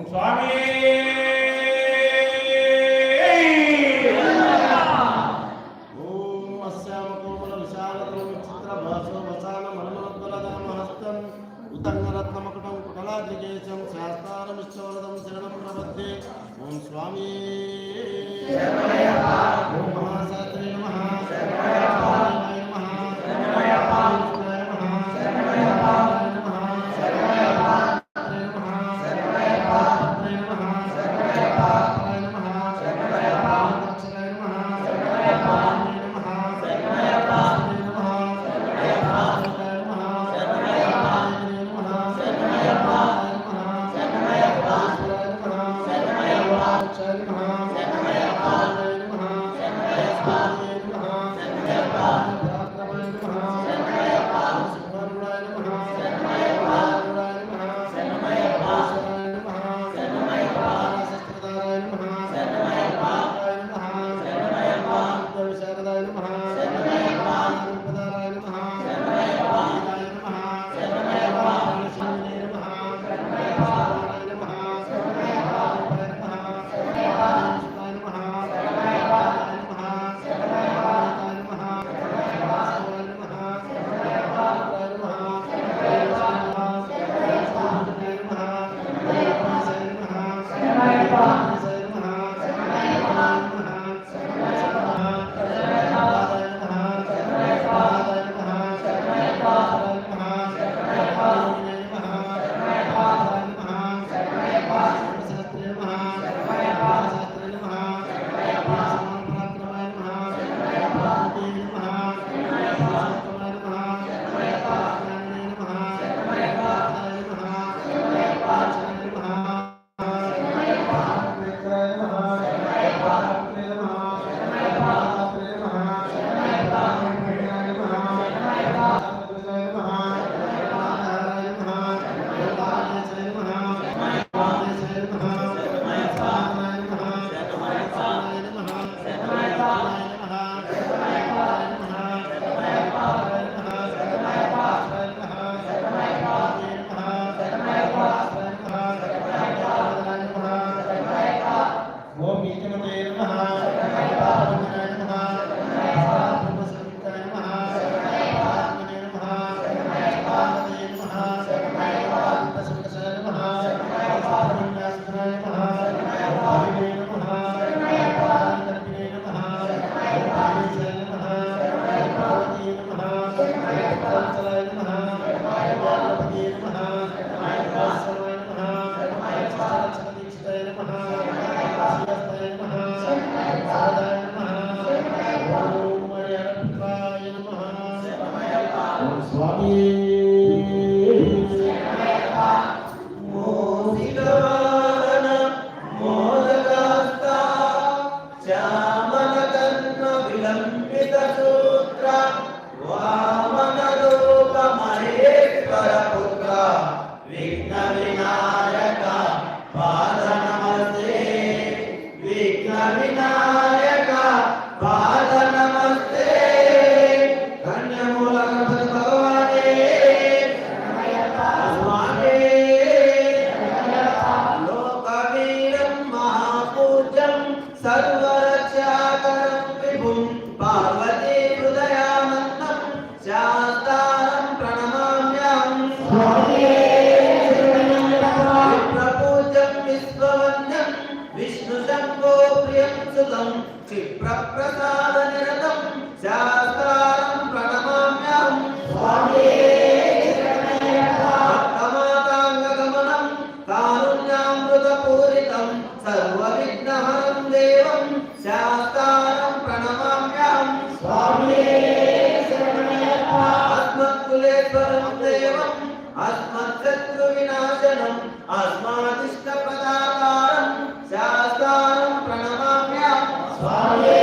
స్వామి. ఉతంగరత్నమకటం కుటలాదికేశం శాస్త్రారమిశ్చోదం శరణం ప్రపద్యే ఓం స్వామి. i'm not gonna tell దేవం అస్మత్శత్రు వినాశనం అస్మాదిష్ట పదాకారం శాస్తానం ప్రణమామ్య స్వామి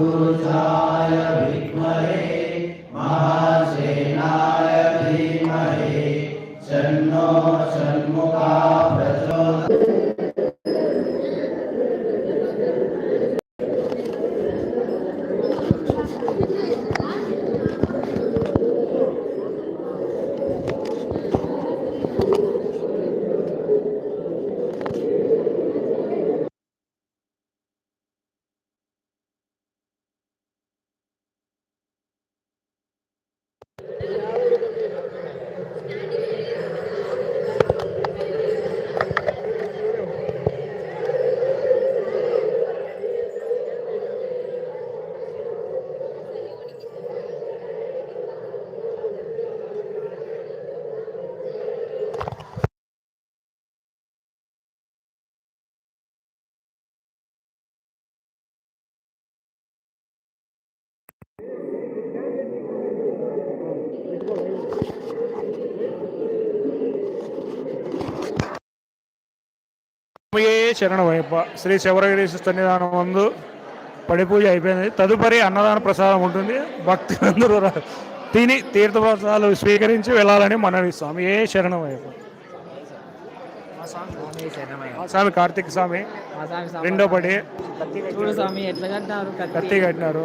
महापुरुषाय विद्महे महा స్వామియే శరణమయ్యప్ప. శ్రీ శివరగిరీశ్వర సన్నిధానం ముందు పడి పూజ అయిపోయింది. తదుపరి అన్నదాన ప్రసాదం ఉంటుంది. భక్తులందరూ తిని తీర్థప్రసాదాలు స్వీకరించి వెళ్ళాలని మనవి. స్వామి ఏ శరణమయ్యప్ప. స్వామి కార్తీక స్వామి. రెండో పడి. చూడు స్వామి ఎట్లా కట్టారు కత్తి కట్టినారు.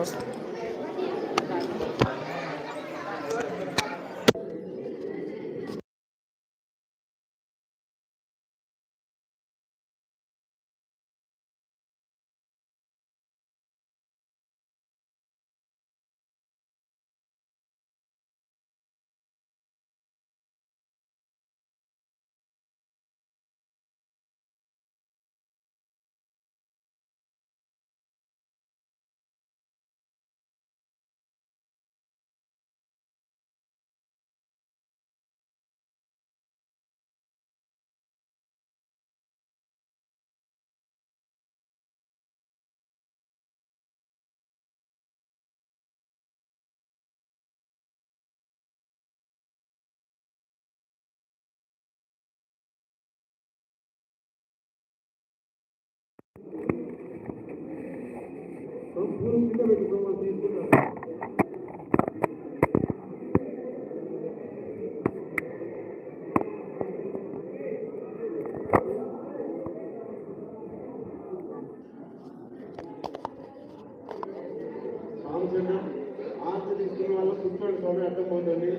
ఆంజనేయం ఆంజనేయ కూర్చోండి స్వామి అర్థం పొందండి